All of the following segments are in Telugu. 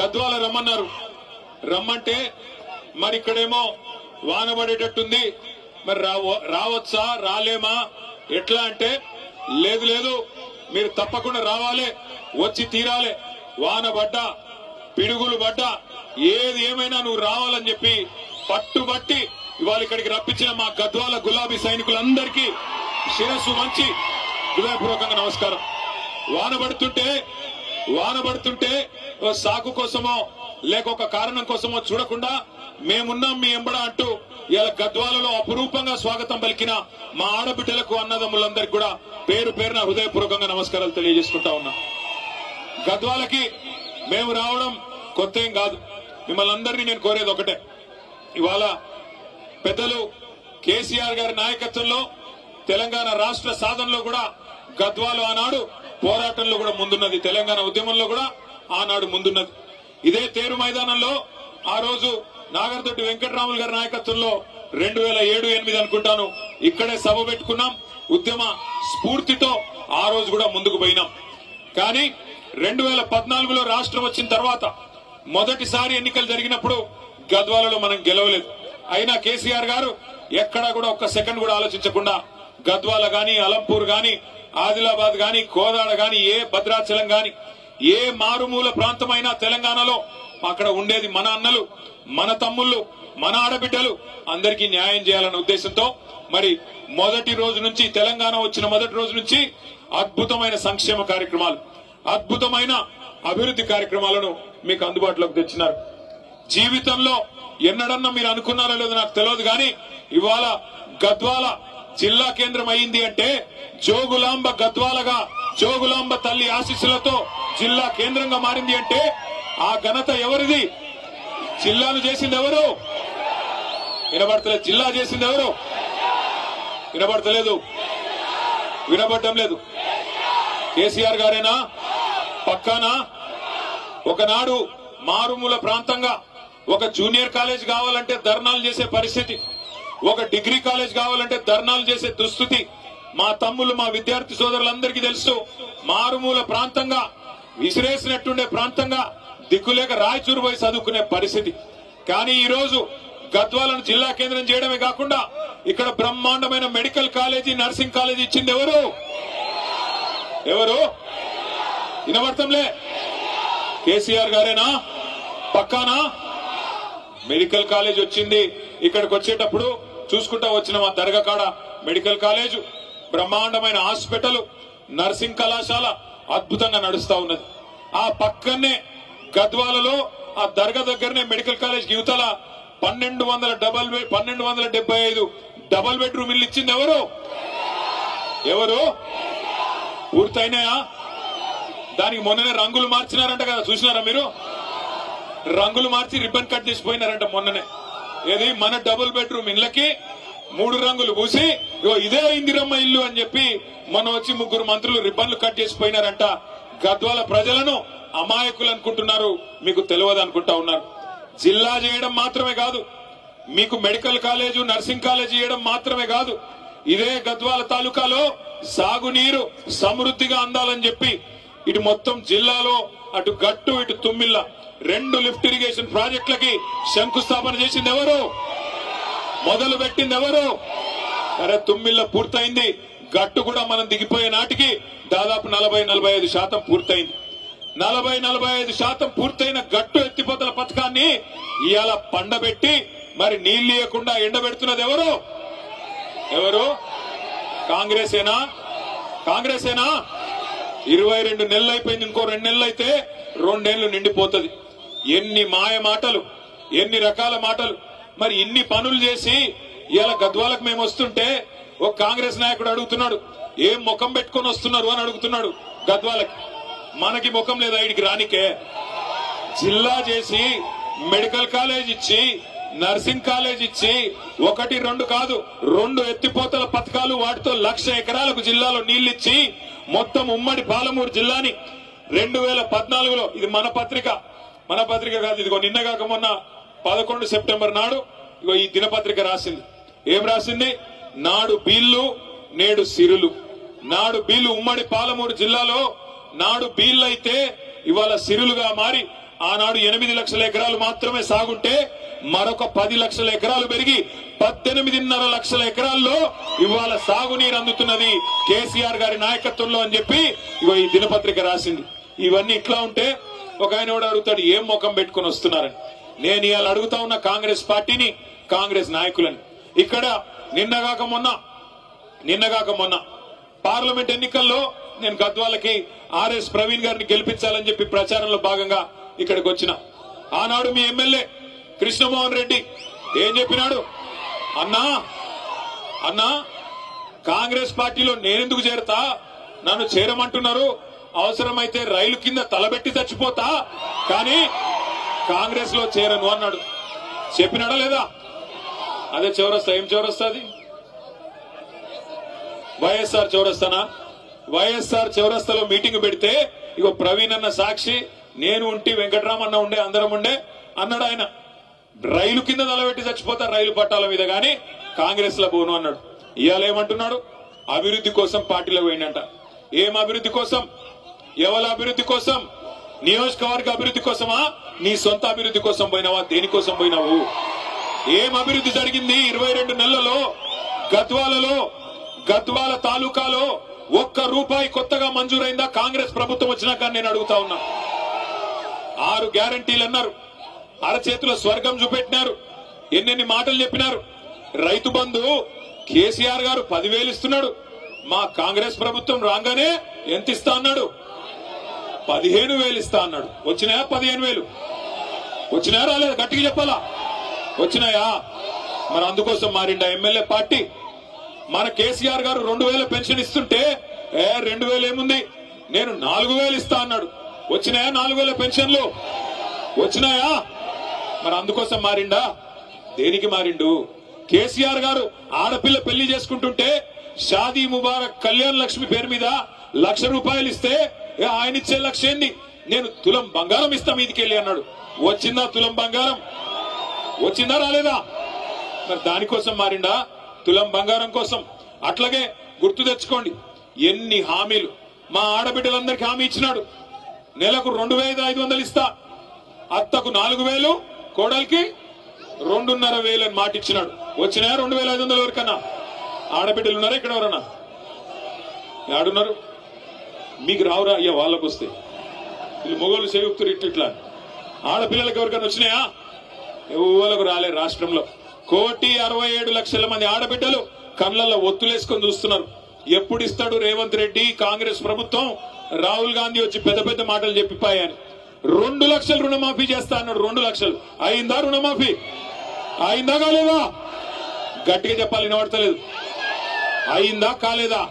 గద్వాల రమ్మన్నారు. రమ్మంటే మరి ఇక్కడేమో వాన పడేటట్టుంది మరి రావ- రావచ్చా రాలేమా? ఎట్లా అంటే లేదు లేదు మీరు తప్పకుండా రావాలి వచ్చి తీరాలి. వాన పడ్డా పిడుగులు పడ్డా ఏది ఏమైనా నువ్వు రావాలని చెప్పి పట్టుబట్టి ఇవాళ ఇక్కడికి రప్పించిన మా గద్వాల గులాబీ సైనికులందరికీ శిరస్సు మంచి హృదయపూర్వకంగా నమస్కారం. వాన పడుతుంటే వాన పడుతుంటే ఓ కోసమో లేక ఒక కారణం కోసమో చూడకుండా మేమున్నాం మీ ఎంబడ అంటూ ఇలా గద్వాలలో అపురూపంగా స్వాగతం పలికిన మా ఆడబిడ్డలకు అన్నదమ్ములందరికి కూడా పేరు పేరున హృదయపూర్వకంగా నమస్కారాలు తెలియజేసుకుంటా ఉన్నా. గద్వాలకి మేము రావడం కొత్త ఏం కాదు. మిమ్మల్ని అందరినీ నేను కోరేది ఒకటే. ఇవాళ పెద్దలు కేసీఆర్ గారి నాయకత్వంలో తెలంగాణ రాష్ట్ర సాధనలో కూడా గద్వాలు ఆనాడు పోరాటంలో కూడా ముందున్నది తెలంగాణ ఉద్యమంలో కూడా ఆనాడు ముందున్నది. ఇదే తేరు మైదానంలో ఆ రోజు నాగర్దొడ్డి వెంకటరాములు గారి నాయకత్వంలో రెండు వేల ఏడు ఎనిమిది అనుకుంటాను ఇక్కడే సభ పెట్టుకున్నాం. ఉద్యమ స్ఫూర్తితో ఆ రోజు కూడా ముందుకు పోయినాం. కానీ రెండు వేల పద్నాలుగులో రాష్ట్రం వచ్చిన తర్వాత మొదటిసారి ఎన్నికలు జరిగినప్పుడు గద్వాలలో మనం గెలవలేదు. అయినా కేసీఆర్ గారు ఎక్కడా కూడా ఒక్క సెకండ్ కూడా ఆలోచించకుండా గద్వాల గాని అలంపూర్ గాని ఆదిలాబాద్ గాని కోదాడ గాని ఏ భద్రాచలం గాని ఏ మారుమూల ప్రాంతమైనా తెలంగాణలో అక్కడ ఉండేది మన అన్నలు మన తమ్ముళ్ళు మన ఆడబిడ్డలు అందరికీ న్యాయం చేయాలన్న ఉద్దేశంతో మరి మొదటి రోజు నుంచి తెలంగాణ వచ్చిన మొదటి రోజు నుంచి అద్భుతమైన సంక్షేమ కార్యక్రమాలు అద్భుతమైన అభివృద్ధి కార్యక్రమాలను మీకు అందుబాటులోకి తెచ్చినారు. జీవితంలో ఎన్నడన్నా మీరు అనుకున్నారో లేదో నాకు తెలియదు కానీ ఇవాళ గద్వాల జిల్లా కేంద్రం అయింది అంటే జోగులాంబ గద్వాలగా జోగులాంబ తల్లి ఆశీస్సులతో జిల్లా కేంద్రంగా మారింది అంటే ఆ ఘనత ఎవరిది? జిల్లాను చేసింది ఎవరు? వినబడతలేదు. జిల్లా చేసింది ఎవరు? వినబడతలేదు. వినబడటం లేదు. కేసీఆర్ గారేనా? పక్కానా? ఒకనాడు మారుమూల ప్రాంతంగా ఒక జూనియర్ కాలేజ్ కావాలంటే ధర్నాలు చేసే పరిస్థితి ఒక డిగ్రీ కాలేజ్ కావాలంటే ధర్నాలు చేసే దుస్థితి మా తమ్ముళ్ళు మా విద్యార్థి సోదరులందరికీ తెలుసు. మారుమూల ప్రాంతంగా విసిరేసినట్టుండే ప్రాంతంగా దిక్కులేక రాయచూరు పోయి చదువుకునే పరిస్థితి. కానీ ఈ రోజు గద్వాలను జిల్లా కేంద్రం చేయడమే కాకుండా ఇక్కడ బ్రహ్మాండమైన మెడికల్ కాలేజీ నర్సింగ్ కాలేజీ ఇచ్చింది ఎవరు? ఎవరు? వినబడతాంలే. కేసీఆర్ గారేనా? పక్కానా? మెడికల్ కాలేజ్ వచ్చింది. ఇక్కడికి వచ్చేటప్పుడు చూసుకుంటా వచ్చిన మా దర్గా కాడ మెడికల్ కాలేజు బ్రహ్మాండమైన హాస్పిటల్ నర్సింగ్ కళాశాల అద్భుతంగా నడుస్తా ఉన్నది. ఆ పక్కనే గద్వాలలో ఆ దర్గా దగ్గరనే మెడికల్ కాలేజ్ యువతల పన్నెండు వందల డబల్ పన్నెండు వందల డెబ్బై ఐదు డబల్ బెడ్రూమ్ ఇల్లు ఇచ్చింది ఎవరు? ఎవరు? పూర్తయినాయా? దానికి మొన్ననే రంగులు మార్చినారంట కదా చూసినారా మీరు? రంగులు మార్చి రిబ్బన్ కట్ చేసిపోయినారంట మొన్ననే. ఏది? మన డబుల్ బెడ్రూమ్ ఇళ్ళకి మూడు రంగులు పూసి ఇదే ఇందిరమ్మ ఇల్లు అని చెప్పి మనం వచ్చి ముగ్గురు మంత్రులు రిబ్బన్లు కట్ చేసిపోయినారంట గద్వాల ప్రజలను అమాయకులు అనుకుంటున్నారు. మీకు తెలియదు అనుకుంటా ఉన్నారు. జిల్లా చేయడం మాత్రమే కాదు మీకు మెడికల్ కాలేజు నర్సింగ్ కాలేజ్ చేయడం మాత్రమే కాదు ఇదే గద్వాల తాలూకాలో సాగునీరు సమృద్ధిగా అందాలని చెప్పి ఇటు మొత్తం జిల్లాలో అటు గట్టు ఇటు తుమ్మిల్ల రెండు లిఫ్ట్ ఇరిగేషన్ ప్రాజెక్టులకి శంకుస్థాపన చేసింది ఎవరు? మొదలు పెట్టింది ఎవరు? అరే తుమ్మిళ్ళ పూర్తయింది. గట్టు కూడా మనం దిగిపోయే నాటికి దాదాపు నలభై నలభై ఐదు శాతం పూర్తయింది. నలభై నలభై ఐదు శాతం పూర్తయిన గట్టు ఎత్తిపోతల పథకాన్ని ఇవాళ పండబెట్టి మరి నీళ్ళు ఇవ్వకుండా ఎండబెడుతున్నది ఎవరు? ఎవరు? కాంగ్రెసేనా? కాంగ్రెసేనా? ఇరవై రెండు నెలలు అయిపోయింది ఇంకో రెండు నెలలు అయితే రెండేళ్ళు నిండిపోతుంది. ఎన్ని మాయ మాటలు ఎన్ని రకాల మాటలు మరి ఇన్ని పనులు చేసి ఇలా గద్వాలకు మేము వస్తుంటే ఒక కాంగ్రెస్ నాయకుడు అడుగుతున్నాడు ఏం ముఖం పెట్టుకొని వస్తున్నారు? అని అడుగుతున్నాడు గద్వాలకి. మనకి ముఖం లేదా ఇడికి రానికే. జిల్లా చేసి మెడికల్ కాలేజ్ ఇచ్చి నర్సింగ్ కాలేజ్ ఇచ్చి ఒకటి రెండు కాదు రెండు ఎత్తిపోతల పథకాలు వాటితో లక్ష ఎకరాలకు జిల్లాలో నీళ్ళిచ్చి మొత్తం ఉమ్మడి పాలమూరు జిల్లాని రెండు వేల పద్నాలుగులో ఇది మన పత్రిక మన పత్రిక కాదు ఇదిగో నిన్న కాక మొన్న పదకొండు సెప్టెంబర్ నాడు ఇగో ఈ దినపత్రిక రాసింది. ఏం రాసింది? నాడు బీళ్ళు నేడు సిరులు. నాడు బీళ్ళు ఉమ్మడి పాలమూరు జిల్లాలో నాడు బీళ్ళైతే ఇవాళ సిరులుగా మారి ఆనాడు ఎనిమిది లక్షల ఎకరాలు మాత్రమే సాగుంటే మరొక పది లక్షల ఎకరాలు పెరిగి పద్దెనిమిదిన్నర లక్షల ఎకరాల్లో ఇవాళ సాగునీరు అందుతున్నది కేసీఆర్ గారి నాయకత్వంలో అని చెప్పి ఇగో ఈ దినపత్రిక రాసింది. ఇవన్నీ ఇట్లా ఉంటే ఒక ఆయన కూడా అడుగుతాడు ఏం ముఖం పెట్టుకొని వస్తున్నారని? నేను ఇవాళ అడుగుతా ఉన్న కాంగ్రెస్ పార్టీని కాంగ్రెస్ నాయకులని. ఇక్కడ నిన్నగాక మొన్న నిన్నగాక మొన్న పార్లమెంట్ ఎన్నికల్లో నేను గద్వాలకి ఆర్ఎస్ ప్రవీణ్ గారిని గెలిపించాలని చెప్పి ప్రచారంలో భాగంగా ఇక్కడికి వచ్చిన. ఆనాడు మీ ఎమ్మెల్యే కృష్ణమోహన్ రెడ్డి ఏం చెప్పినాడు? అన్నా అన్నా కాంగ్రెస్ పార్టీలో నేనెందుకు చేరతా? నన్ను చేరమంటున్నారు. అవసరమైతే రైలు కింద తలబెట్టి చచ్చిపోతా. కానీ కాంగ్రెస్లో చేరను అన్నాడు. చెప్పినాడా లేదా? అదే చౌరస్తా. ఏం చౌరస్తా అది? వైఎస్ఆర్ చౌరస్తానా? వైఎస్ఆర్ చౌరస్తాలో మీటింగ్ పెడితే ఇగో ప్రవీణ్ అన్న సాక్షి నేను ఉంటి వెంకటరామన్న ఉండే అందరం ఉండే అన్నాడు ఆయన. రైలు కింద తలబెట్టి చచ్చిపోతా రైలు పట్టాల మీద గాని కాంగ్రెస్లో పోను అన్నాడు. ఇవాళ ఏమంటున్నాడు అభివృద్ధి కోసం పార్టీలో పోయిండంట. ఏం అభివృద్ధి కోసం? ఎవరి అభివృద్ధి కోసం? నియోజకవర్గ అభివృద్ధి కోసమా? నీ సొంత అభివృద్ధి కోసం పోయినావా? దేనికోసం పోయినావు? ఏం అభివృద్ధి జరిగింది ఇరవై రెండు నెలలలో? గద్వాలలో గద్వాల తాలూకాలో ఒక్క రూపాయి కొత్తగా మంజూరైందా? కాంగ్రెస్ ప్రభుత్వం వచ్చినాక నేను అడుగుతా ఉన్నా. ఆరు గ్యారంటీలు అన్నారు. అరచేతిలో స్వర్గం చూపెట్టినారు. ఎన్నెన్ని మాటలు చెప్పినారు. రైతు బంధు కేసీఆర్ గారు పదివేలు ఇస్తున్నాడు. మా కాంగ్రెస్ ప్రభుత్వం రాగానే ఎంత ఇస్తా అన్నాడు? పదిహేను వేలు ఇస్తా అన్నాడు. వచ్చినాయా? పదిహేను వేలు. వచ్చినాయా? రాలేదు? గట్టిగా చెప్పాలా? వచ్చినాయా? మరి అందుకోసం మారిండా ఎమ్మెల్యే పార్టీ? మన కేసీఆర్ గారు రెండు వేల పెన్షన్ ఇస్తుంటే ఏ రెండు వేలు ఏముంది? నేను నాలుగు వేలు ఇస్తా అన్నాడు. వచ్చినాయా నాలుగు వేల పెన్షన్లు? వచ్చినాయా? మరి అందుకోసం మారిండా? దేనికి మారిండు? కేసీఆర్ గారు ఆడపిల్ల పెళ్ళి చేసుకుంటుంటే షాదీ ముబారక్ కళ్యాణ్ లక్ష్మి పేరు మీద లక్ష రూపాయలు ఇస్తే ఏ ఆయన ఇచ్చే లక్ష్యాన్ని నేను తులం బంగారం ఇస్తా మీదికి వెళ్ళి అన్నాడు. వచ్చిందా తులం బంగారం? వచ్చిందా రాలేదా? మరి దానికోసం మారిండా తులం బంగారం కోసం. అట్లాగే గుర్తు తెచ్చుకోండి ఎన్ని హామీలు మా ఆడబిడ్డలందరికీ హామీ ఇచ్చినాడు. నెలకు రెండు వేల ఐదు వందలు ఇస్తా. అత్తకు నాలుగు వేలు కోడలికి రెండున్నర వేలు అని మాట ఇచ్చినాడు. వచ్చినాయా రెండు వేల ఐదు వందల వరకన్నా ఆడబిడ్డలు ఉన్నారా ఇక్కడ ఎవరన్నా? ఆడున్నారు మీకు రావురా అయ్యా వాళ్ళకు వస్తే వీళ్ళు మొగోళ్ళు సేవక్తులు ఇట్లా ఇట్లా. ఆడపిల్లలకు ఎవరికైనా వచ్చినాయా? ఎవరికి రాలే రాష్ట్రంలో. కోటి అరవై ఏడు లక్షల మంది ఆడబిడ్డలు కళ్ళల్లో ఒత్తులేసుకొని చూస్తున్నారు. ఎప్పుడు ఇస్తాడు రేవంత్ రెడ్డి కాంగ్రెస్ ప్రభుత్వం? రాహుల్ గాంధీ వచ్చి పెద్ద పెద్ద మాటలు చెప్పిపోయాయని రెండు లక్షలు రుణమాఫీ చేస్తా అన్నాడు రెండు లక్షలు. అయిందా రుణమాఫీ? అయిందా కాలేదా? గట్టిగా చెప్పాలి వినబడతలేదు. అయిందా కాలేదా?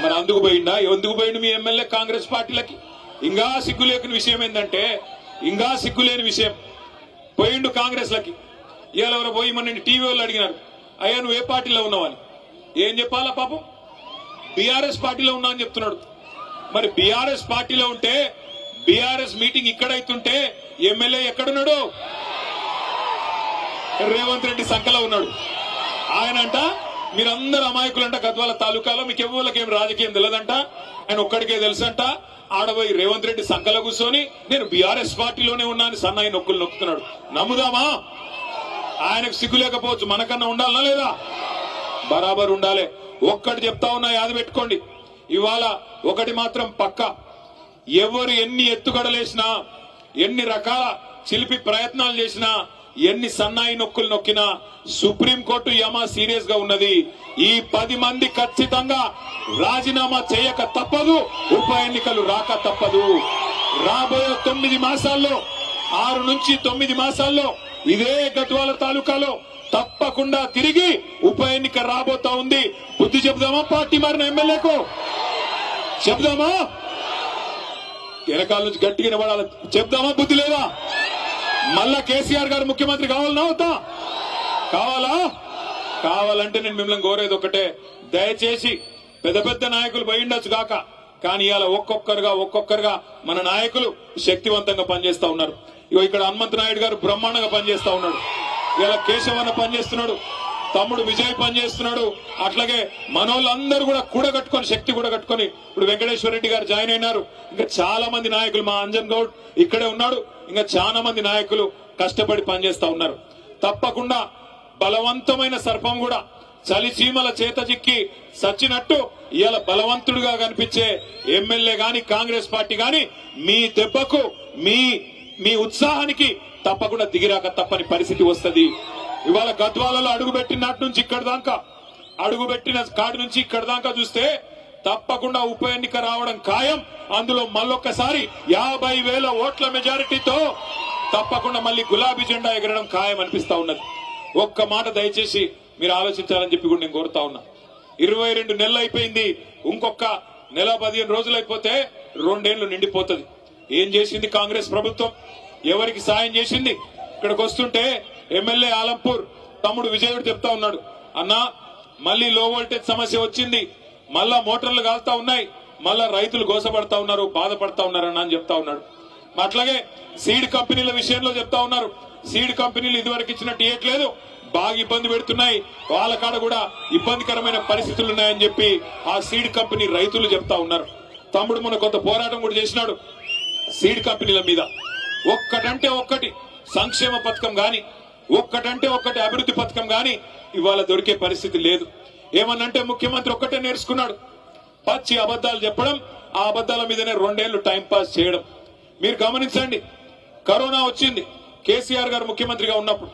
మరి అందుకు పోయిందా ఎందుకు పోయిండు మీ ఎమ్మెల్యే కాంగ్రెస్ పార్టీలకి? ఇంకా సిగ్గు లేని విషయం ఏంటంటే ఇంకా సిగ్గు లేని విషయం. పోయిండు కాంగ్రెస్ లకి ఇవాళ పోయి మన టీవీ వాళ్ళు అడిగినారు. అయ్యా నువ్వు ఏ పార్టీలో ఉన్నావని ఏం చెప్పాలా పాపం? బీఆర్ఎస్ పార్టీలో ఉన్నా అని చెప్తున్నాడు. మరి బీఆర్ఎస్ పార్టీలో ఉంటే బీఆర్ఎస్ మీటింగ్ ఇక్కడైతుంటే ఎమ్మెల్యే ఎక్కడున్నాడు? రేవంత్ రెడ్డి సంఖలో ఉన్నాడు. ఆయన అంట మీరందరూ అమాయకులంట గద్వాల తాలూకాలో మీకు ఎవరికి ఏం రాజకీయం తెలియదంట ఆయన ఒక్కడికే తెలుసంట ఆడబోయి రేవంత్ రెడ్డి సంకల కూర్చొని నేను బీఆర్ఎస్ పార్టీలోనే ఉన్నాను సన్నాయి నొక్కులు నొక్కుతున్నాడు. నమ్ముదామా? ఆయనకు సిగ్గు లేకపోవచ్చు మనకన్నా ఉండాలనా లేదా? బరాబర్ ఉండాలి. ఒక్కటి చెప్తా ఉన్నా యాద పెట్టుకోండి. ఇవాళ ఒకటి మాత్రం పక్క. ఎవరు ఎన్ని ఎత్తుగడలేసినా ఎన్ని రకాల చిలిపి ప్రయత్నాలు చేసినా ఎన్ని సన్నాయి నొక్కులు నొక్కినా సుప్రీంకోర్టు యమా సీరియస్గా ఉన్నది. ఈ పది మంది ఖచ్చితంగా రాజీనామా చేయక తప్పదు ఉప ఎన్నికలు రాక తప్పదు. రాబోయే తొమ్మిది మాసాల్లో ఆరు నుంచి తొమ్మిది మాసాల్లో ఇదే గద్వాల తాలూకాలో తప్పకుండా తిరిగి ఉప ఎన్నిక రాబోతా ఉంది. బుద్ధి చెబుదామా పార్టీ మారిన ఎమ్మెల్యేకు? చెబుదామా? వెనకాల నుంచి గట్టిగా నిలబడాలి చెప్దామా బుద్ధి లేదా? మళ్ళా కేసీఆర్ గారు ముఖ్యమంత్రి కావాలన్నా అవుతా కావాలా? కావాలంటే నేను మిమ్మల్ని కోరేది ఒకటే దయచేసి పెద్ద పెద్ద నాయకులు పోయిండొచ్చు కాక. కానీ ఇవాళ ఒక్కొక్కరుగా ఒక్కొక్కరుగా మన నాయకులు శక్తివంతంగా పనిచేస్తా ఉన్నారు. ఇగో ఇక్కడ హనుమంత్ నాయుడు గారు బ్రహ్మాండంగా పనిచేస్తా ఉన్నాడు. ఇవాళ కేశవన్న పనిచేస్తున్నాడు. తమ్ముడు విజయ్ పనిచేస్తున్నాడు. అట్లాగే మనోళ్ళందరూ కూడా కూడగట్టుకొని శక్తి కూడా కట్టుకొని ఇప్పుడు వెంకటేశ్వర రెడ్డి గారు జాయిన్ అయినారు. ఇంకా చాలా మంది నాయకులు మా అంజన్ గౌడ్ ఇక్కడే ఉన్నాడు. ఇంకా చాలా మంది నాయకులు కష్టపడి పనిచేస్తా ఉన్నారు. తప్పకుండా బలవంతమైన సర్పం కూడా చలి చీమల చేత చిక్కి సచ్చినట్టు ఇవాళ బలవంతుడుగా కనిపించే ఎమ్మెల్యే గాని కాంగ్రెస్ పార్టీ గాని మీ దెబ్బకు మీ మీ ఉత్సాహానికి తప్పకుండా దిగిరాక తప్పని పరిస్థితి వస్తుంది. ఇవాళ గద్వాలలో అడుగు పెట్టినట్టు నుంచి ఇక్కడ దాకా అడుగు పెట్టిన కాడి నుంచి ఇక్కడ దాకా చూస్తే తప్పకుండా ఉప ఎన్నిక రావడం ఖాయం. అందులో మళ్ళొక్కసారి యాభై వేల ఓట్ల మెజారిటీతో తప్పకుండా మళ్ళీ గులాబీ జెండా ఎగరడం ఖాయం అనిపిస్తా ఉన్నది. ఒక్క మాట దయచేసి మీరు ఆలోచించాలని చెప్పి కూడా నేను కోరుతా ఉన్నా. ఇరవై రెండు నెలలు అయిపోయింది. ఇంకొక నెల పదిహేను రోజులు అయిపోతే రెండేళ్ళు నిండిపోతుంది. ఏం చేసింది కాంగ్రెస్ ప్రభుత్వం? ఎవరికి సాయం చేసింది? ఇక్కడికి వస్తుంటే ఎమ్మెల్యే ఆలంపూర్ తమ్ముడు విజయుడు చెప్తా ఉన్నాడు. అన్నా మళ్ళీ లో వోల్టేజ్ సమస్య వచ్చింది. మళ్ళా మోటార్లు కాలుతా ఉన్నాయి. మళ్ళా రైతులు గోసపడతా ఉన్నారు బాధపడతా ఉన్నారని అని చెప్తా ఉన్నాడు. అట్లాగే సీడ్ కంపెనీల విషయంలో చెప్తా ఉన్నారు. సీడ్ కంపెనీలు ఇదివరకు ఇచ్చినట్టు ఇవ్వట్లేదు బాగా ఇబ్బంది పెడుతున్నాయి. వాళ్ళ కాడ కూడా ఇబ్బందికరమైన పరిస్థితులు ఉన్నాయని చెప్పి ఆ సీడ్ కంపెనీ రైతులు చెప్తా ఉన్నారు. తమ్ముడు మన కొంత పోరాటం కూడా చేసినాడు సీడ్ కంపెనీల మీద. ఒక్కటంటే ఒక్కటి సంక్షేమ పథకం గాని ఒక్కటంటే ఒక్కటి అభివృద్ధి పథకం గాని ఇవాళ దొరికే పరిస్థితి లేదు. ఏమన్నంటే ముఖ్యమంత్రి ఒక్కటే నేర్చుకున్నాడు. పచ్చి అబద్ధాలు చెప్పడం ఆ అబద్ధాల మీదనే రెండేళ్ళు టైంపాస్ చేయడం. మీరు గమనించండి కరోనా వచ్చింది కేసీఆర్ గారు ముఖ్యమంత్రిగా ఉన్నప్పుడు.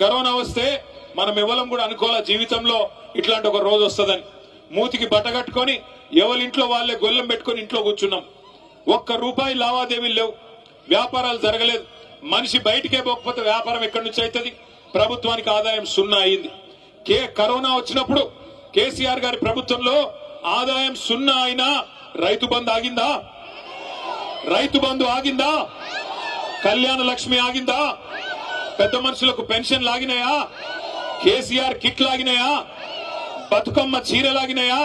కరోనా వస్తే మనం ఇవ్వలం కూడా అనుకోలే జీవితంలో ఇట్లాంటి ఒక రోజు వస్తుందని. మూతికి బట్ట కట్టుకొని ఎవరింట్లో వాళ్ళే గొల్లెం పెట్టుకొని ఇంట్లో కూర్చున్నాం. ఒక్క రూపాయి లావాదేవీలు లేవు. వ్యాపారాలు జరగలేదు. మనిషి బయటికే పోకపోతే వ్యాపారం ఎక్కడి నుంచి అవుతుంది? ప్రభుత్వానికి ఆదాయం సున్నా అయింది. కే కరోనా వచ్చినప్పుడు కేసీఆర్ గారి ప్రభుత్వంలో ఆదాయం సున్నా అయినా రైతు బంధు ఆగిందా? రైతు బంధు ఆగిందా? కళ్యాణ లక్ష్మి ఆగిందా? పెద్ద మనుషులకు పెన్షన్ లాగినాయా? కేసీఆర్ కిట్ లాగినాయా? బతుకమ్మ చీర లాగినాయా?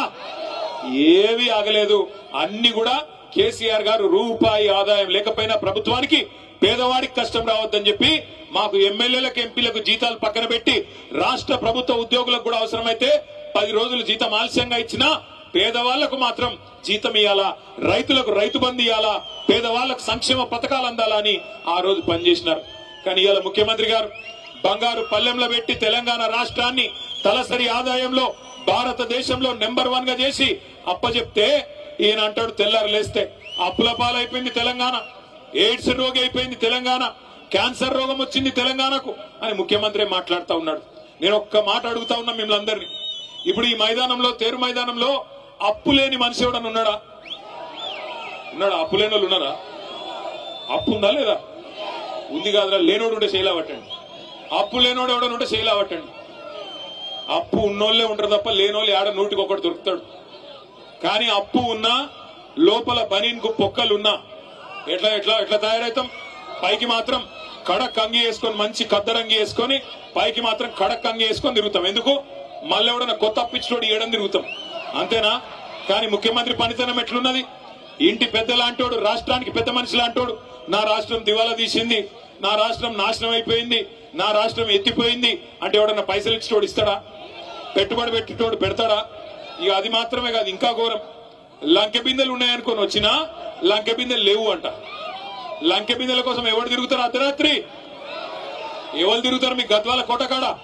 ఏవి ఆగలేదు. అన్ని కూడా కేసీఆర్ గారు రూపాయి ఆదాయం లేకపోయినా ప్రభుత్వానికి పేదవాడికి కష్టం రావద్దని చెప్పి మాకు ఎమ్మెల్యేలకు ఎంపీలకు జీతాలు పక్కన పెట్టి రాష్ట్ర ప్రభుత్వ ఉద్యోగులకు కూడా అవసరమైతే పది రోజులు జీతం ఆలస్యంగా ఇచ్చినా పేదవాళ్ళకు మాత్రం జీతం ఇవ్వాలా రైతులకు రైతు బంధు ఇవ్వాలా పేదవాళ్ళకు సంక్షేమ పథకాలు అందాలని ఆ రోజు పనిచేసినారు. కానీ ఇవాళ ముఖ్యమంత్రి గారు బంగారు పల్లెంలో పెట్టి తెలంగాణ రాష్ట్రాన్ని తలసరి ఆదాయంలో భారతదేశంలో నెంబర్ వన్గా చేసి అప్పచెప్తే ఈయన అంటాడు తెల్లారు లేస్తే అప్పుల పాలైపోయింది తెలంగాణ. ఎయిడ్స్ రోగి అయిపోయింది తెలంగాణ. క్యాన్సర్ రోగం వచ్చింది తెలంగాణకు అని ముఖ్యమంత్రి మాట్లాడుతూ ఉన్నాడు. నేను ఒక్క మాట అడుగుతా ఉన్నా మిమ్మల్ని అందరినీ. ఇప్పుడు ఈ మైదానంలో తేరు మైదానంలో అప్పు లేని మనిషి ఎవడన్నా ఉన్నాడా? ఉన్నాడా? అప్పు లేని వాళ్ళు ఉన్నారా? అప్పు ఉందా లేదా? ఉంది కాదురా లేనోడు ఉంటే చేయలేవట్టండి పట్టండి. అప్పు లేనోడు ఎవడని ఉంటే చేయలేవట్టండి పట్టండి. అప్పు ఉన్నోళ్ళే ఉంటారు తప్ప లేనోళ్ళు ఆడ నూటికి ఒకటి దొరుకుతాడు. కానీ అప్పు ఉన్నా లోపల బనీన్కు పొక్కలున్నా ఎట్లా ఎట్లా ఎట్లా తయారవుతాం పైకి మాత్రం కడక్ అంగి వేసుకొని మంచి కద్దరంగి వేసుకొని పైకి మాత్రం కడక్ అంగి వేసుకొని తిరుగుతాం. ఎందుకు? మళ్ళీ ఎవడన్నా కొత్త అప్పించినోడు ఏడని తిరుగుతాం. అంతేనా? కానీ ముఖ్యమంత్రి పనితనం ఎట్లున్నది? ఇంటి పెద్ద లాంటోడు రాష్ట్రానికి పెద్ద మనిషి లాంటోడు. నా రాష్ట్రం దివాలా తీసింది. నా రాష్ట్రం నాశనం అయిపోయింది. నా రాష్ట్రం ఎత్తిపోయింది. అంటే ఎవడన్నా పైసలు ఇచ్చేటోడు ఇస్తాడా? పెట్టుబడి పెట్టేటోడు పెడతాడా? ఇక అది మాత్రమే కాదు ఇంకా ఘోరం. లంకె బిందెలు ఉన్నాయనుకొని వచ్చినా లంకె బిందెలు లేవు అంట. లంకె బిందెల కోసం ఎవరు తిరుగుతారు అర్ధరాత్రి? ఎవరు తిరుగుతారు మీ గద్వాల కోటకాడ?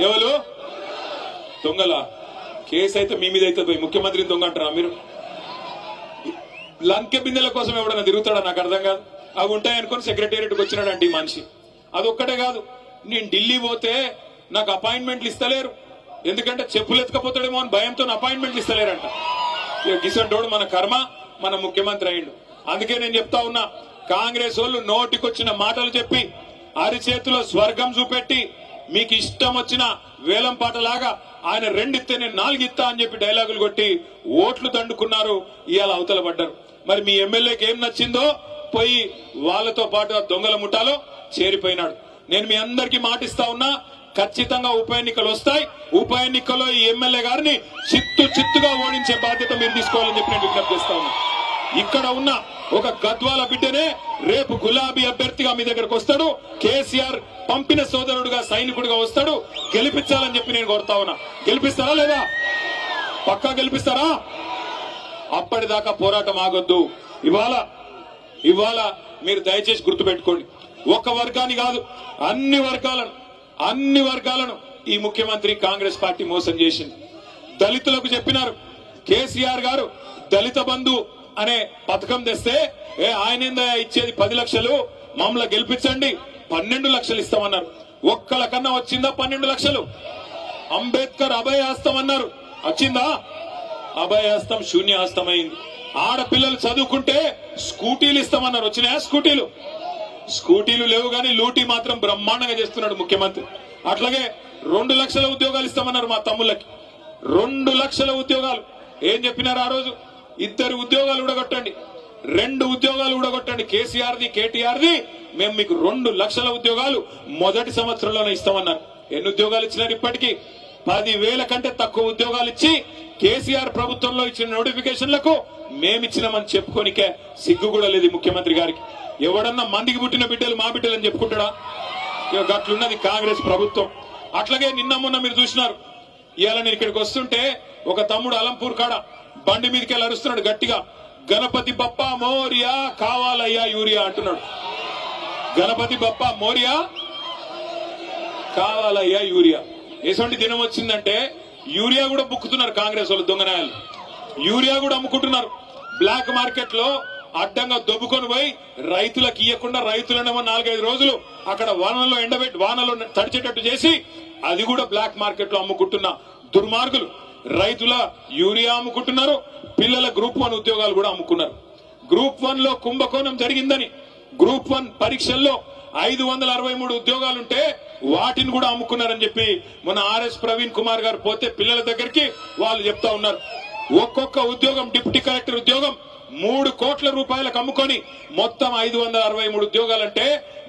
ఎవరు? దొంగల కేసు అయితే మీ మీద అయితే పోయి. ముఖ్యమంత్రిని దొంగ అంటారా మీరు? లంకె బిందెల కోసం ఎవడన్నా తిరుగుతాడా? నాకు అర్థం కాదు. అవి ఉంటాయనుకొని సెక్రటేరియట్కి వచ్చినాడండి ఈ మనిషి. అదొక్కటే కాదు. నేను ఢిల్లీ పోతే నాకు అపాయింట్మెంట్లు ఇస్తలేరు. ఎందుకంటే చెప్పులు ఎత్తుకపోతాడేమో అని భయంతో అపాయింట్మెంట్లు ఇస్తలేరంట. గిసంటోడు మన కర్మ మన ముఖ్యమంత్రి అయ్యిండు అందుకే నేను చెప్తా ఉన్నా కాంగ్రెస్ వాళ్ళు నోటికొచ్చిన మాటలు చెప్పి అరిచేతిలో స్వర్గం చూపెట్టి మీకు ఇష్టం వచ్చిన వేలం పాటలాగా ఆయన రెండిస్తే నేను నాలుగిత్తా అని చెప్పి డైలాగులు కొట్టి ఓట్లు దండుకున్నారు. ఇవాళ అవతల పడ్డారు. మరి మీ ఎమ్మెల్యేకి ఏం నచ్చిందో పోయి వాళ్ళతో పాటు దొంగల ముఠాలో చేరిపోయినాడు. నేను మీ అందరికీ మాటిస్తా ఉన్నా ఖచ్చితంగా ఉప ఎన్నికలు వస్తాయి. ఉప ఎన్నికల్లో ఈ ఎమ్మెల్యే గారిని చిత్తు చిత్తుగా ఓడించే బాధ్యత మీరు తీసుకోవాలని చెప్పి నేను విజ్ఞప్తి చేస్తా ఉన్నా. ఇక్కడ ఉన్న ఒక గద్వాల బిడ్డనే రేపు గులాబీ అభ్యర్థిగా మీ దగ్గరకు వస్తాడు. కేసీఆర్ పంపిన సోదరుడుగా సైనికుడిగా వస్తాడు. గెలిపించాలని చెప్పి నేను కోరుతా ఉన్నా. గెలిపిస్తారా లేదా? పక్కా గెలిపిస్తారా? అప్పటిదాకా పోరాటం ఆగొద్దు. ఇవాళ ఇవాళ మీరు దయచేసి గుర్తుపెట్టుకోండి. ఒక్క వర్గాన్ని కాదు అన్ని వర్గాలను అన్ని వర్గాలను ఈ ముఖ్యమంత్రి కాంగ్రెస్ పార్టీ మోసం చేసింది. దళితులకు చెప్పినారు. కేసీఆర్ గారు దళిత బంధు అనే పథకం తెస్తే ఏ ఆయన ఇచ్చేది పది లక్షలు? మమ్మల్ని గెలిపించండి. పన్నెండు లక్షలు ఇస్తామన్నారు. ఒక్కల కన్నా వచ్చిందా పన్నెండు లక్షలు? అంబేద్కర్ అభయ హస్తం అన్నారు. వచ్చిందా? అభయ హస్తం శూన్య హస్తం అయింది ఆడపిల్లలు చదువుకుంటే స్కూటీలు ఇస్తామన్నారు. వచ్చినాయా స్కూటీలు? స్కూటీలు లేవు కానీ లూటీ మాత్రం బ్రహ్మాండంగా చేస్తున్నాడు ముఖ్యమంత్రి. అట్లాగే రెండు లక్షల ఉద్యోగాలు ఇస్తామన్నారు మా తమ్ముళ్ళకి. రెండు లక్షల ఉద్యోగాలు. ఏం చెప్పినారు ఆ రోజు? ఇద్దరు ఉద్యోగాలు ఊడగొట్టండి. రెండు ఉద్యోగాలు ఉడగొట్టండి కేసీఆర్ది కేటీఆర్ది. మేము మీకు రెండు లక్షల ఉద్యోగాలు మొదటి సంవత్సరంలోనే ఇస్తామన్నారు. ఎన్ని ఉద్యోగాలు ఇచ్చినారు ఇప్పటికీ? పది వేల కంటే తక్కువ ఉద్యోగాలు ఇచ్చి కేసీఆర్ ప్రభుత్వంలో ఇచ్చిన నోటిఫికేషన్లకు మేమిచ్చినామని చెప్పుకోనికే సిగ్గు కూడా లేదు ముఖ్యమంత్రి గారికి. ఎవడన్నా మందికి పుట్టిన బిడ్డలు మా బిడ్డలు అని చెప్పుకుంటాడా అట్లున్నది కాంగ్రెస్ ప్రభుత్వం. అట్లాగే నిన్న మొన్న మీరు చూసినారు. ఇవాళ నేను ఇక్కడికి వస్తుంటే ఒక తమ్ముడు అలంపూర్ కాడ బండి మీదకి వెళ్ళి అరుస్తున్నాడు గట్టిగా. గణపతి బప్ప మోరియా కావాలయ్యా యూరియా అంటున్నాడు. గణపతి బప్ప మోరియా కావాలయ్యా యూరియా. ఎటువంటి దినం వచ్చిందంటే యూరియా కూడా బుక్కుతున్నారు కాంగ్రెస్ వాళ్ళు దొంగనాయాలు యూరియా కూడా అమ్ముకుంటున్నారు. బ్లాక్ మార్కెట్లో అడ్డంగా దొబ్బుకొని పోయి రైతులకు ఇవ్వకుండా రైతులనేమో నాలుగైదు రోజులు అక్కడ వానలో ఎండబెట్టి వానలో తడిచేటట్టు చేసి అది కూడా బ్లాక్ మార్కెట్లో అమ్ముకుంటున్న దుర్మార్గులు. రైతుల యూరియా అమ్ముకుంటున్నారు పిల్లల గ్రూప్ వన్ ఉద్యోగాలు కూడా అమ్ముకున్నారు. గ్రూప్ వన్లో కుంభకోణం జరిగిందని గ్రూప్ వన్ పరీక్షల్లో ఐదు వందల అరవై మూడు ఉద్యోగాలుంటే వాటిని కూడా అమ్ముకున్నారని చెప్పి మన ఆర్ఎస్ ప్రవీణ్ కుమార్ గారు పోతే పిల్లల దగ్గరికి వాళ్ళు చెప్తా ఉన్నారు. ఒక్కొక్క ఉద్యోగం డిప్యూటీ కలెక్టర్ ఉద్యోగం మూడు కోట్ల రూపాయలకు అమ్ముకొని మొత్తం ఐదు వందల అరవై మూడు ఉద్యోగాలంటే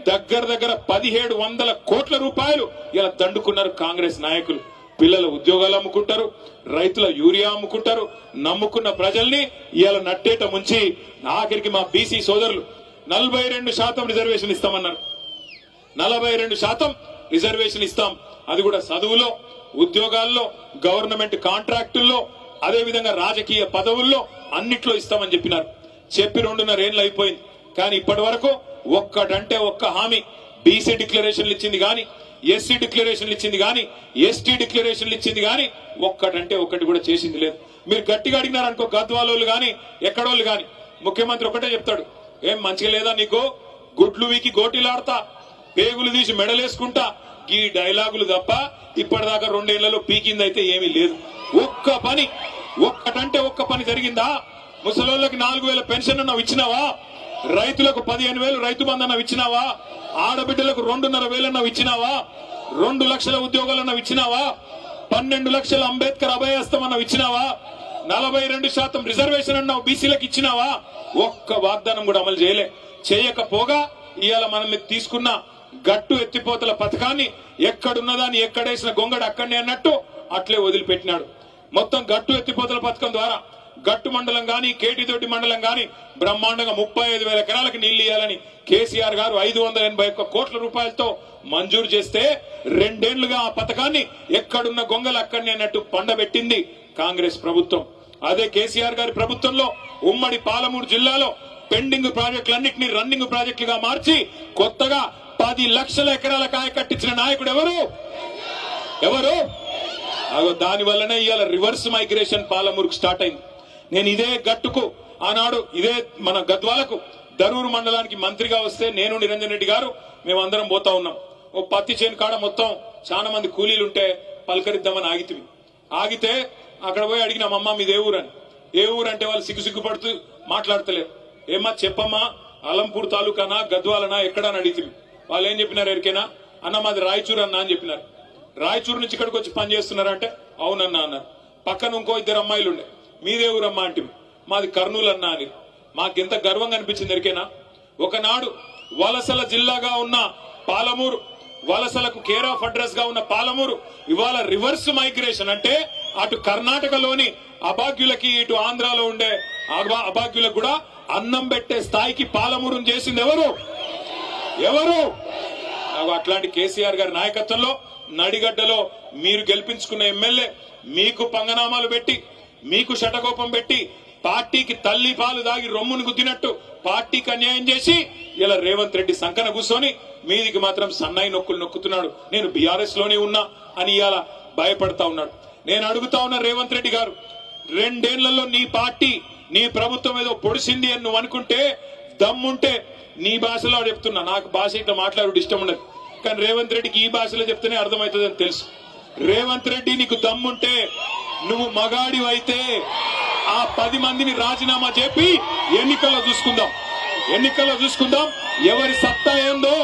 దగ్గర దగ్గర పదిహేడు వందల కోట్ల రూపాయలు ఇలా దండుకున్నారు కాంగ్రెస్ నాయకులు. పిల్లల ఉద్యోగాలు అమ్ముకుంటారు రైతుల యూరియా అమ్ముకుంటారు నమ్ముకున్న ప్రజల్ని ఇవాళ నట్టేట ముంచి ఆఖరికి మా బీసీ సోదరులు నలభై రెండు శాతం రిజర్వేషన్ ఇస్తామన్నారు. నలభై రెండు శాతం రిజర్వేషన్ ఇస్తాం. అది కూడా చదువులో ఉద్యోగాల్లో గవర్నమెంట్ కాంట్రాక్టుల్లో అదేవిధంగా రాజకీయ పదవుల్లో అన్నిట్లో ఇస్తామని చెప్పినారు. చెప్పి రెండున్నర ఏళ్ళు అయిపోయింది. కానీ ఇప్పటి వరకు ఒక్కటంటే ఒక్క హామీ బీసీ డిక్లరేషన్లు ఇచ్చింది కానీ ఎస్సీ డిక్లరేషన్లు ఇచ్చింది కానీ ఎస్టీ డిక్లరేషన్లు ఇచ్చింది కానీ ఒక్కటంటే ఒక్కటి కూడా చేసింది లేదు. మీరు గట్టిగా అడిగినారనుకో గద్వాలోళ్ళు కానీ ఎక్కడోళ్ళు కానీ ముఖ్యమంత్రి ఒకటే చెప్తాడు ఏం మంచిగా లేదా నీకు? గుడ్లు వీకి గోటీలాడతా పేగులు తీసి మెడలేసుకుంటా ఈ డైలాగులు తప్ప ఇప్పటిదాకా రెండేళ్ళలో పీకింది అయితే ఏమీ లేదు. ఒక్క పని ఒక్కటంటే ఒక్క పని జరిగిందా? ముసలోళ్ళకి నాలుగు వేల పెన్షన్ అన్నావు ఇచ్చినావా? రైతులకు పదిహేను వేలు రైతు బంధు ఇచ్చినావా? ఆడబిడ్డలకు రెండున్నర వేలన్న ఇచ్చినావా? రెండు లక్షల ఉద్యోగాలన్న ఇచ్చినావా? పన్నెండు లక్షల అంబేద్కర్ అభయస్తం అన్న ఇచ్చినావా? నలభై రెండు శాతం రిజర్వేషన్ అన్నావు బీసీలకు ఇచ్చినావా? ఒక్క వాగ్దానం కూడా అమలు చేయలే. చేయకపోగా ఇవాళ మనం తీసుకున్న గట్టు ఎత్తిపోతల పథకాన్ని ఎక్కడున్నదాన్ని ఎక్కడేసిన గొంగడు అక్కడనే అన్నట్టు అట్లే వదిలిపెట్టినాడు. మొత్తం గట్టు ఎత్తిపోతల పథకం ద్వారా గట్టు మండలం గాని కేటితోటి మండలం గాని బ్రహ్మాండంగా ముప్పై ఐదు వేల ఎకరాలకు నీళ్ళు ఇవ్వాలని కేసీఆర్ గారు ఐదు వందల ఎనభై ఒక్క కోట్ల రూపాయలతో మంజూరు చేస్తే రెండేళ్ళుగా ఆ పథకాన్ని ఎక్కడున్న గొంగలు అక్కడనే అన్నట్టు పండబెట్టింది కాంగ్రెస్ ప్రభుత్వం. అదే కేసీఆర్ గారి ప్రభుత్వంలో ఉమ్మడి పాలమూరు జిల్లాలో పెండింగ్ ప్రాజెక్టులన్నింటినీ రన్నింగ్ ప్రాజెక్టులుగా మార్చి కొత్తగా పది లక్షల ఎకరాల కాయ కట్టించిన నాయకుడు ఎవరు? ఎవరు? అగో దాని వల్లనే ఇవాళ రివర్స్ మైగ్రేషన్ పాలమూరుకు స్టార్ట్ అయింది. నేను ఇదే గట్టుకు ఆనాడు ఇదే మన గద్వాలకు దరూరు మండలానికి మంత్రిగా వస్తే నేను నిరంజన్ రెడ్డి గారు మేమందరం పోతా ఉన్నాం. ఓ పత్తి చేను కాడ మొత్తం చాలా మంది కూలీలు ఉంటే పలకరిద్దామని ఆగితివి ఆగితే అక్కడ పోయి అడిగినాం అమ్మ మీది ఏ ఊరని? ఏ ఊరు? అంటే వాళ్ళు సిగ్గు సిగ్గుపడుతూ మాట్లాడతలేరు ఏమ్మా చెప్పమ్మా అలంపూర్ తాలూకానా గద్వాలనా ఎక్కడని అడిగితివి వాళ్ళు ఏం చెప్పినారు ఎరికైనా? అన్న మాది రాయచూరు అన్న అని చెప్పినారు. రాయచూర్ నుంచి ఇక్కడికి వచ్చి పని చేస్తున్నారంటే అవునన్నా అన్నారు. పక్కన ఇంకో ఇద్దరు అమ్మాయిలు ఉండే మీదే ఊరమ్మా అంటే మాది కర్నూలు అన్నా అని. మాకెంత గర్వంగా అనిపించింది ఎరికేనా ఒకనాడు వలసల జిల్లాగా ఉన్న పాలమూరు వలసలకు కేర్ ఆఫ్ అడ్రస్గా ఉన్న పాలమూరు ఇవాళ రివర్స్ మైగ్రేషన్ అంటే అటు కర్ణాటకలోని అభాగ్యులకి ఇటు ఆంధ్రాలో ఉండే అభాగ్యులకు కూడా అన్నం పెట్టే స్థాయికి పాలమూరును చేసింది ఎవరు? ఎవరు? నాకు అట్లాంటి కేసీఆర్ గారి నాయకత్వంలో నడిగడ్డలో మీరు గెలిపించుకున్న ఎమ్మెల్యే మీకు పంగనామాలు పెట్టి మీకు శటకోపం పెట్టి పార్టీకి తల్లి పాలు దాగి రొమ్మును గుద్దినట్టు పార్టీకి అన్యాయం చేసి ఇలా రేవంత్ రెడ్డి సంకన కూర్చొని మీదికి మాత్రం సన్నాయి నొక్కులు నొక్కుతున్నాడు. నేను బీఆర్ఎస్లోనే ఉన్నా అని ఇవాళ భయపడతా ఉన్నాడు. నేను అడుగుతా ఉన్నా రేవంత్ రెడ్డి గారు రెండేళ్ళలో నీ పార్టీ నీ ప్రభుత్వం ఏదో పొడిసింది అని నువ్వు అనుకుంటే దమ్ముంటే నీ భాషలో చెప్తున్నా. నాకు భాష ఇట్లా మాట్లాడు ఇష్టం ఉండదు. కానీ రేవంత్ రెడ్డికి ఈ భాషలో చెప్తేనే అర్థమవుతుందని తెలుసు. రేవంత్ రెడ్డి నీకు దమ్ముంటే నువ్వు మగాడి అయితే ఆ పది మందిని రాజీనామా చెప్పి ఎన్నికల్లో చూసుకుందాం. ఎన్నికల్లో చూసుకుందాం. ఎవరి సత్తా ఏందో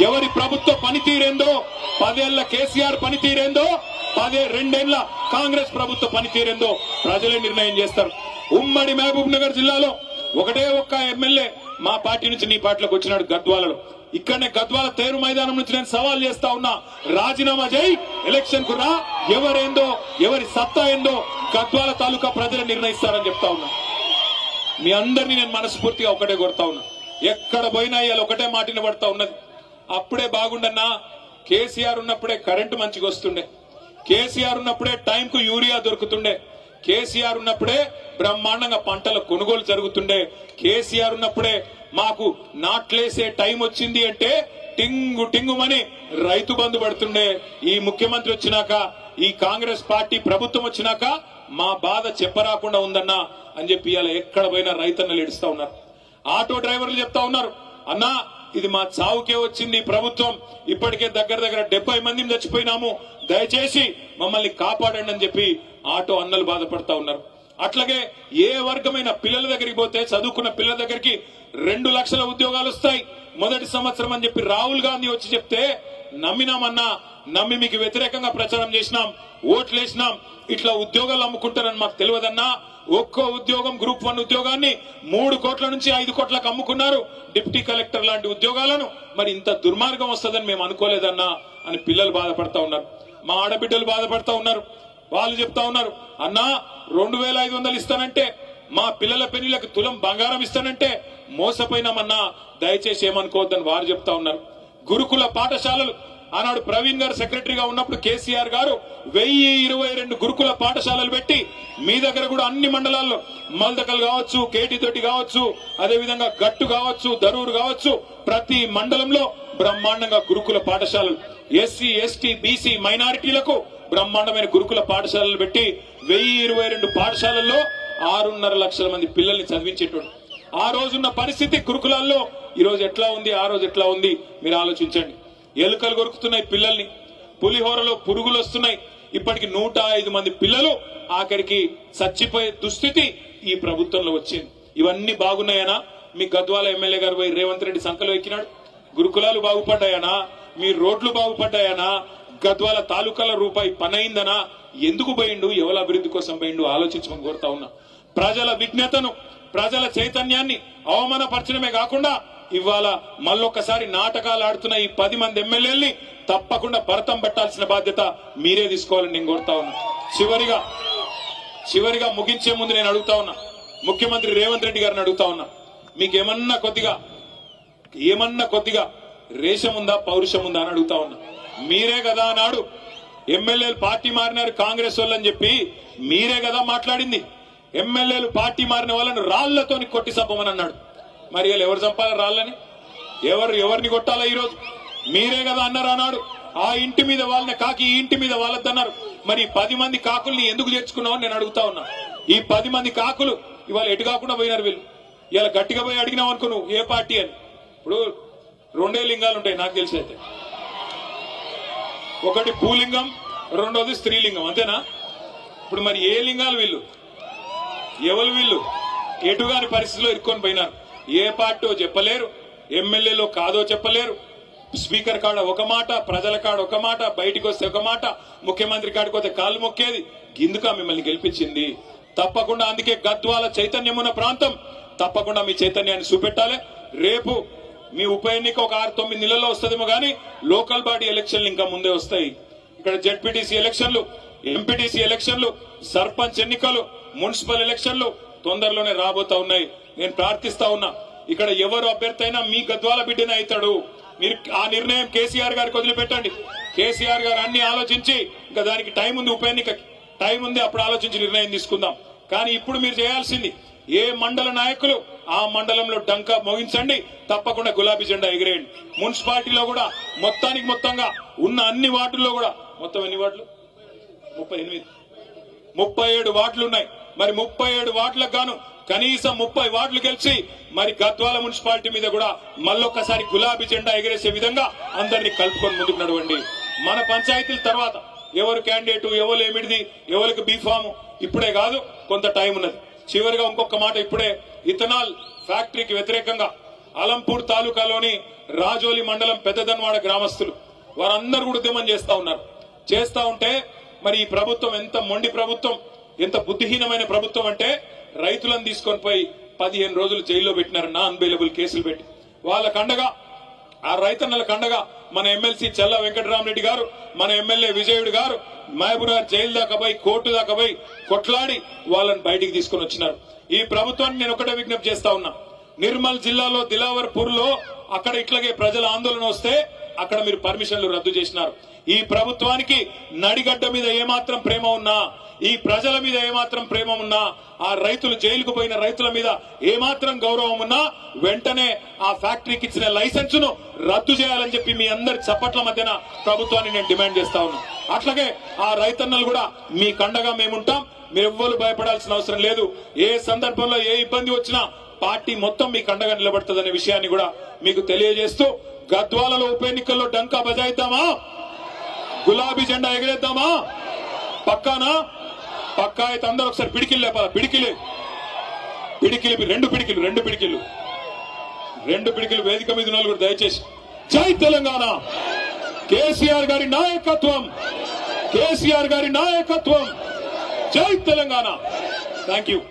ఎవరి ప్రభుత్వ పనితీరేందో పదేళ్ళ కేసీఆర్ పనితీరేందో పదే రెండేళ్ళ కాంగ్రెస్ ప్రభుత్వ పనితీరేందో ప్రజలే నిర్ణయం చేస్తారు. ఉమ్మడి మహబూబ్ నగర్ జిల్లాలో ఒకటే ఒక్క ఎమ్మెల్యే మా పార్టీ నుంచి నీ పార్టీలోకి వచ్చినాడు గద్వాలలో. ఇక్కడనే గద్వాల తేరు మైదానం నుంచి నేను సవాల్ చేస్తా ఉన్నా. రాజీనామా చేయి ఎలక్షన్కు రా. ఎవరేందో ఎవరి సత్తా ఏందో గద్వాల తాలూకా ప్రజలు నిర్ణయిస్తారని చెప్తా ఉన్నా. మీ అందరినీ నేను మనస్ఫూర్తిగా ఒకటే కొడతా ఉన్నా. ఎక్కడ పోయినా ఇవాళ ఒకటే మాటిన పడతా ఉన్నది. అప్పుడే బాగుండన్నా కేసీఆర్ ఉన్నప్పుడే కరెంటు మంచిగా వస్తుండే. కేసీఆర్ ఉన్నప్పుడే టైంకు యూరియా దొరుకుతుండే. కేసీఆర్ ఉన్నప్పుడే బ్రహ్మాండంగా పంటల కొనుగోలు జరుగుతుండే. కేసీఆర్ ఉన్నప్పుడే మాకు నాట్లేసే టైం వచ్చింది అంటే టింగు టింగుమని రైతు బంధు పడుతుండే. ఈ ముఖ్యమంత్రి వచ్చినాక ఈ కాంగ్రెస్ పార్టీ ప్రభుత్వం వచ్చినాక మా బాధ చెప్పరాకుండా ఉందన్నా అని చెప్పి ఇలా ఎక్కడ పోయినా రైతన్నలు ఏడుస్తా ఉన్నారు. ఆటో డ్రైవర్లు చెప్తా ఉన్నారు. అన్నా ఇది మా చావుకే వచ్చింది ప్రభుత్వం. ఇప్పటికే దగ్గర దగ్గర డెబ్బై మందిని చచ్చిపోయినాము. దయచేసి మమ్మల్ని కాపాడండి అని చెప్పి ఆటో అన్నలు బాధపడతా ఉన్నారు. అట్లాగే ఏ వర్గమైన పిల్లల దగ్గరికి పోతే చదువుకున్న పిల్లల దగ్గరికి రెండు లక్షల ఉద్యోగాలు వస్తాయి. మొదటి సంవత్సరం అని చెప్పి రాహుల్ గాంధీ వచ్చి చెప్తే నమ్మినామన్నా నమ్మి మీకు వ్యతిరేకంగా ప్రచారం చేసినాం ఓట్లు వేసినాం ఇట్లా ఉద్యోగాలు అమ్ముకుంటారని మాకు తెలియదన్నా ఒక్కో ఉద్యోగం గ్రూప్ వన్ ఉద్యోగాన్ని మూడు కోట్ల నుంచి ఐదు కోట్లకు అమ్ముకున్నారు డిప్యూటీ కలెక్టర్ లాంటి ఉద్యోగాలను. మరి ఇంత దుర్మార్గం వస్తుందని మేము అనుకోలేదన్నా అని పిల్లలు బాధపడతా ఉన్నారు. మా ఆడబిడ్డలు బాధపడతా ఉన్నారు. వాళ్ళు చెప్తా ఉన్నారు అన్నా రెండు వేల ఐదు వందలు ఇస్తానంటే మా పిల్లల పెళ్ళిలకు తులం బంగారం ఇస్తానంటే మోసపోయినామన్నా దయచేసి ఏమనుకోవద్దని వారు చెప్తా ఉన్నారు. గురుకుల పాఠశాలలు ఆనాడు ప్రవీణ్ గారు సెక్రటరీగా ఉన్నప్పుడు కేసీఆర్ గారు వెయ్యి ఇరవై రెండు గురుకుల పాఠశాలలు పెట్టి మీ దగ్గర కూడా అన్ని మండలాల్లో మల్దకల్ కావచ్చు కేటీ తోటి కావచ్చు అదేవిధంగా గట్టు కావచ్చు దరూరు కావచ్చు ప్రతి మండలంలో బ్రహ్మాండంగా గురుకుల పాఠశాలలు ఎస్సీ ఎస్టీ బీసీ మైనారిటీలకు బ్రహ్మాండమైన గురుకుల పాఠశాలలు పెట్టి వెయ్యి ఇరవై రెండు పాఠశాలల్లో ఆరున్నర లక్షల మంది పిల్లల్ని చదివించేటోడు. ఆ రోజున్న పరిస్థితి గురుకులాల్లో ఈ రోజు ఎట్లా ఉంది ఆ రోజు ఎట్లా ఉంది మీరు ఆలోచించండి. ఎలుకలు కొరుకుతున్నాయి పిల్లల్ని పులిహోరలో పురుగులు వస్తున్నాయి. ఇప్పటికి నూట ఐదు మంది పిల్లలు ఆఖరికి చచ్చిపోయే దుస్థితి ఈ ప్రభుత్వంలో వచ్చింది. ఇవన్నీ బాగున్నాయనా? మీ గద్వాల ఎమ్మెల్యే గారు రేవంత్ రెడ్డి సంఖలో ఎక్కినాడు. గురుకులాలు బాగుపడ్డాయనా? మీ రోడ్లు బాగుపడ్డాయనా? గద్వాల తాలూకాల రూపాయి పనైందనా? ఎందుకు పోయిండు? ఎవరి అభివృద్ధి కోసం పోయిండు? ఆలోచించమని కోరుతా ఉన్నా. ప్రజల విజ్ఞతను ప్రజల చైతన్యాన్ని అవమానపరచడమే కాకుండా ఇవాళ మళ్ళొక్కసారి నాటకాలు ఆడుతున్న ఈ పది మంది ఎమ్మెల్యేల్ని తప్పకుండా భరతం పెట్టాల్సిన బాధ్యత మీరే తీసుకోవాలని నేను కోరుతా ఉన్నా. చివరిగా చివరిగా ముగించే ముందు నేను అడుగుతా ఉన్నా. ముఖ్యమంత్రి రేవంత్ రెడ్డి గారిని అడుగుతా ఉన్నా. మీకేమన్నా కొద్దిగా ఏమన్నా కొద్దిగా రేషముందా పౌరుషముందా పౌరుషం ఉందా అని అడుగుతా ఉన్నా. మీరే కదా అన్నాడు. ఎమ్మెల్యేలు పార్టీ మారినారు కాంగ్రెస్ వాళ్ళని చెప్పి మీరే కదా మాట్లాడింది. ఎమ్మెల్యేలు పార్టీ మారిన వాళ్ళని రాళ్ళతో కొట్టి చంపమని అన్నాడు. మరి వీళ్ళు ఎవరు చంపాలి రాళ్ళని? ఎవరు ఎవరిని కొట్టాలా ఈరోజు? మీరే కదా అన్నారు అన్నాడు. ఆ ఇంటి మీద వాళ్ళని కాకి ఈ ఇంటి మీద వాళ్ళద్దన్నారు మరి ఈ పది మంది కాకుల్ని ఎందుకు తెచ్చుకున్నావు నేను అడుగుతా ఉన్నా. ఈ పది మంది కాకులు ఇవాళ ఎటు కాకుండా పోయినారు వీళ్ళు? ఇలా గట్టిగా పోయి అడిగినావు అనుకున్నావు ఏ పార్టీ అని? ఇప్పుడు రెండే లింగాలు ఉంటాయి నాకు తెలిసి అయితే. ఒకటి భూలింగం రెండోది స్త్రీలింగం. అంతేనా? ఇప్పుడు మరి ఏ లింగాలు వీళ్ళు? ఎవరు వీళ్ళు? ఎటుగాని పరిస్థితిలో ఇరుక్కొని పోయినారు. ఏ పార్టీ చెప్పలేరు ఎమ్మెల్యేలో కాదో చెప్పలేరు. స్పీకర్ కాడ ఒక మాట ప్రజల కాడ ఒక మాట బయటికి వస్తే ఒక మాట ముఖ్యమంత్రి కాడికి వస్తే కాలు మొక్కేది. ఎందుక మిమ్మల్ని గెలిపించింది. తప్పకుండా అందుకే గద్వాల చైతన్యం ఉన్న ప్రాంతం. తప్పకుండా మీ చైతన్యాన్ని చూపెట్టాలి. రేపు మీ ఉప ఎన్నిక ఒక ఆరు తొమ్మిది నెలల్లో వస్తుందేమో కానీ లోకల్ బాడీ ఎలక్షన్లు ఇంకా ముందే వస్తాయి. ఇక్కడ జెడ్పీటీసీ ఎలక్షన్లు ఎంపీటీసీ ఎలక్షన్లు సర్పంచ్ ఎన్నికలు మున్సిపల్ ఎలక్షన్లు తొందరలోనే రాబోతా ఉన్నాయి. నేను ప్రార్థిస్తా ఉన్నా ఇక్కడ ఎవరు అభ్యర్థి అయినా మీ గద్వాల బిడ్డనే అవుతాడు. మీరు ఆ నిర్ణయం కేసీఆర్ గారికి వదిలిపెట్టండి. కేసీఆర్ గారు అన్ని ఆలోచించి ఇంకా దానికి టైం ఉంది ఉప ఎన్నిక టైం ఉంది అప్పుడు ఆలోచించి నిర్ణయం తీసుకుందాం. కానీ ఇప్పుడు మీరు చేయాల్సింది ఏ మండల నాయకులు ఆ మండలంలో డంకా మోగించండి. తప్పకుండా గులాబీ జెండా ఎగిరేయండి. మున్సిపాలిటీలో కూడా మొత్తానికి మొత్తంగా ఉన్న అన్ని వార్డుల్లో కూడా మొత్తం ఎన్ని వార్డులు? ముప్పై ఎనిమిది. ముప్పై ఏడు వార్డులు ఉన్నాయి. మరి ముప్పై ఏడు వార్డులకు గాను కనీసం ముప్పై వార్డులు గెలిచి మరి గద్వాల మున్సిపాలిటీ మీద కూడా మళ్ళొక్కసారి గులాబీ జెండా ఎగరేసే విధంగా అందరినీ కలుపుకొని ముందుకు నడవండి. మన పంచాయతీల తర్వాత ఎవరు క్యాండిడేటు ఎవరు ఏమిటిది ఎవరికి బీఫాము ఇప్పుడే కాదు కొంత టైం ఉన్నది. చివరిగా ఇంకొక మాట ఇప్పుడే. ఇథనాల్ ఫ్యాక్టరీకి వ్యతిరేకంగా అలంపూర్ తాలూకాలోని రాజోలి మండలం పెద్దదన్వాడ గ్రామస్తులు వారందరూ కూడా ఉద్యమం చేస్తా ఉన్నారు. చేస్తా ఉంటే మరి ఈ ప్రభుత్వం ఎంత మొండి ప్రభుత్వం ఎంత బుద్ధిహీనమైన ప్రభుత్వం అంటే రైతులను తీసుకొని పోయి పదిహేను రోజులు జైల్లో పెట్టినారు నా అన్బెయిలబుల్ కేసులు పెట్టి. వాళ్ళకండగా ఆ రైతన్నల కండగా మన ఎమ్మెల్సీ చెల్ల వెంకటరామరెడ్డి గారు మన ఎమ్మెల్యే విజయుడు గారు మహబూబ్నగర్ జైలు దాకా పోయి కోర్టు దాకా పోయి కొట్లాడి వాళ్ళని బయటికి తీసుకొని వచ్చినారు. ఈ ప్రభుత్వాన్ని నేను ఒకటే విజ్ఞప్తి చేస్తా ఉన్నా. నిర్మల్ జిల్లాలో దిలావర్పూర్లో అక్కడ ఇట్లాగే ప్రజల ఆందోళన వస్తే అక్కడ మీరు పర్మిషన్లు రద్దు చేసినారు. ఈ ప్రభుత్వానికి నడిగడ్డ మీద ఏమాత్రం ప్రేమ ఉన్నా ఈ ప్రజల మీద ఏమాత్రం ప్రేమ ఉన్నా ఆ రైతులు జైలుకు పోయిన రైతుల మీద ఏమాత్రం గౌరవం ఉన్నా వెంటనే ఆ ఫ్యాక్టరీకి ఇచ్చిన లైసెన్స్ను రద్దు చేయాలని చెప్పి మీ అందరి చప్పట్ల మధ్యన ప్రభుత్వాన్ని నేను డిమాండ్ చేస్తా ఉన్నా. అట్లాగే ఆ రైతన్నలు కూడా మీ కండగా మేముంటాం మీరు ఎవ్వరు భయపడాల్సిన అవసరం లేదు. ఏ సందర్భంలో ఏ ఇబ్బంది వచ్చినా పార్టీ మొత్తం మీకు అండగా నిలబడుతుందనే విషయాన్ని కూడా మీకు తెలియజేస్తూ గద్వాలలో ఉప ఎన్నికల్లో డంకా బజాయిద్దామా? గులాబీ జెండా ఎగరేద్దామా? పక్కానా? పక్కా అయితే అందరూ ఒకసారి పిడికిలు లేపాల? పిడికిలు పిడికిలు రెండు పిడికిలు రెండు పిడికిలు రెండు పిడికిలు వేదిక మీద నలుగురు దయచేసి. జై తెలంగాణ! కేసీఆర్ గారి నాయకత్వం! కేసీఆర్ గారి నాయకత్వం! జై తెలంగాణ! Thank you